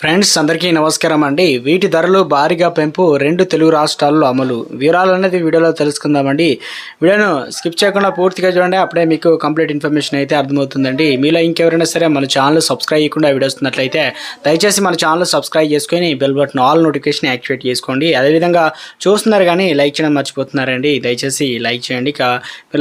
Friends అందరికీ నమస్కారం అండి. వీటి ధరలు భారీగా పెంపు రెండు తెలుగు రాష్ట్రాల్లో అమలు. వివరాలు అనేది వీడియోలో తెలుసుకుందామండి. వీడియోను స్కిప్ చేయకుండా పూర్తిగా చూడండి. అప్పుడే మీకు కంప్లీట్ ఇన్ఫర్మేషన్ అయితే అర్థమవుతుందండి. మీలో ఇంకెవరైనా సరే మన ఛానల్ సబ్స్క్రైబ్ చేయకుండా వీడియో వస్తున్నట్లయితే దయచేసి మన ఛానల్ సబ్స్క్రైబ్ చేసుకొని bell button all notification activate చేసుకోండి. అదేవిధంగా చూస్తున్నారు కానీ లైక్ చేయడం మర్చిపోతున్నారండి. దయచేసి లైక్ చేయండి. ఇక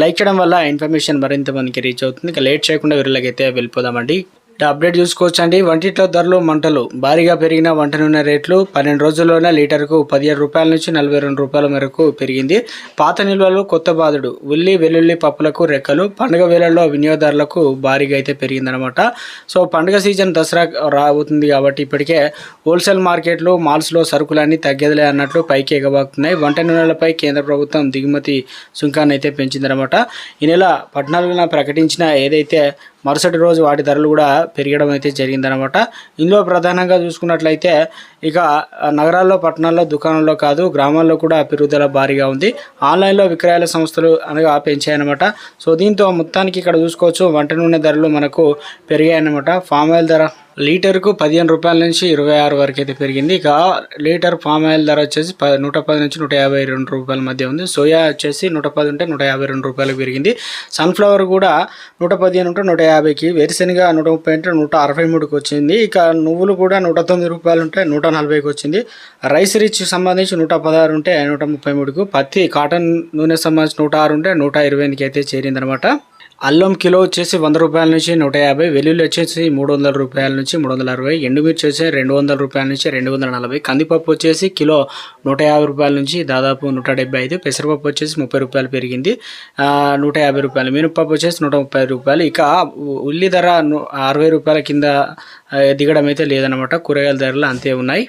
లైక్ చేయడం వల్ల ఇన్ఫర్మేషన్ మరింత మందికి రీచ్ అవుతుంది. ఇక లేట్ చేయకుండా వీళ్ళకైతే వెళ్ళిపోదామండి. అప్డేట్ చూసుకోవచ్చండి. వంటిట్లో ధరలు మంటలు. భారీగా పెరిగిన వంట నూనె రేట్లు పన్నెండు రోజుల్లోనే లీటర్కు పదిహేడు రూపాయల నుంచి నలభై రెండు రూపాయల మేరకు పెరిగింది. పాత నిల్వలు కొత్త బాధుడు ఉల్లి వెల్లుల్లి పప్పులకు రెక్కలు పండుగ వేళల్లో వినియోగదారులకు భారీగా అయితే పెరిగిందనమాట. సో పండుగ సీజన్ దసరా రాబోతుంది కాబట్టి ఇప్పటికే హోల్సేల్ మార్కెట్లు మాల్స్లో సరుకులన్నీ తగ్గదులే అన్నట్లు పైకి ఎగబాకుతున్నాయి. వంట నూనెలపై కేంద్ర ప్రభుత్వం దిగుమతి సుంకాన్ని అయితే పెంచిందనమాట. ఈ నెల పద్నాలుగున ప్రకటించిన ఏదైతే మరుసటి రోజు వాటి ధరలు కూడా పెరగడం అయితే జరిగిందనమాట ఇందులో ప్రధానంగా చూసుకున్నట్లయితే ఇక నగరాల్లో పట్టణాల్లో దుకాణాల్లో కాదు గ్రామాల్లో కూడా పెరుగుదల భారీగా ఉంది. ఆన్లైన్లో విక్రయాల సంస్థలు అనగా పెంచాయన్నమాట. సో దీంతో మొత్తానికి ఇక్కడ చూసుకోవచ్చు వంట నూనె ధరలు మనకు పెరిగాయన్నమాట. ఫామ్ ఆయిల్ ధర లీటర్కు పదిహేను రూపాయల నుంచి ఇరవై ఆరు వరకు అయితే పెరిగింది. ఇక లీటర్ పామ్ ఆయిల్ ధర వచ్చేసి నూట పది నుంచి నూట యాభై రెండు రూపాయల మధ్య ఉంది. సోయా వచ్చేసి నూట పది ఉంటే నూట యాభై రెండు రూపాయలకు పెరిగింది. సన్ఫ్లవర్ కూడా నూట పదిహేను ఉంటే నూట యాభైకి వేరుశెనగ నూట ముప్పై ఉంటే నూట అరవై మూడుకి వచ్చింది. ఇక నువ్వులు కూడా నూట తొమ్మిది రూపాయలు ఉంటే నూట నలభైకి వచ్చింది. రైస్ రిచ్ సంబంధించి నూట పదహారు ఉంటే నూట ముప్పై మూడుకు పత్తి కాటన్ నూనె సంబంధించి నూట ఆరు ఉంటే నూట ఇరవై ఎనిమిదికి అయితే చేరిందనమాట. అల్లం కిలో వచ్చేసి వంద రూపాయల నుంచి నూట యాభై వెల్లుల్లి వచ్చేసి మూడు వందల రూపాయల నుంచి మూడు వందల అరవై ఎండుమిర్చి వచ్చేసి రెండు వందల రూపాయల నుంచి రెండు వందల నలభై కందిపప్పు వచ్చేసి కిలో నూట యాభై రూపాయల నుంచి దాదాపు నూట డెబ్బై ఐదు పెసరపప్పు వచ్చేసి ముప్పై రూపాయలు పెరిగింది. నూట యాభై రూపాయలు మినపప్పు వచ్చేసి నూట ముప్పై రూపాయలు. ఇక ఉల్లి ధర అరవై రూపాయల కింద దిగడం అయితే లేదనమాట కూరగాయల ధరలు అంతే ఉన్నాయి.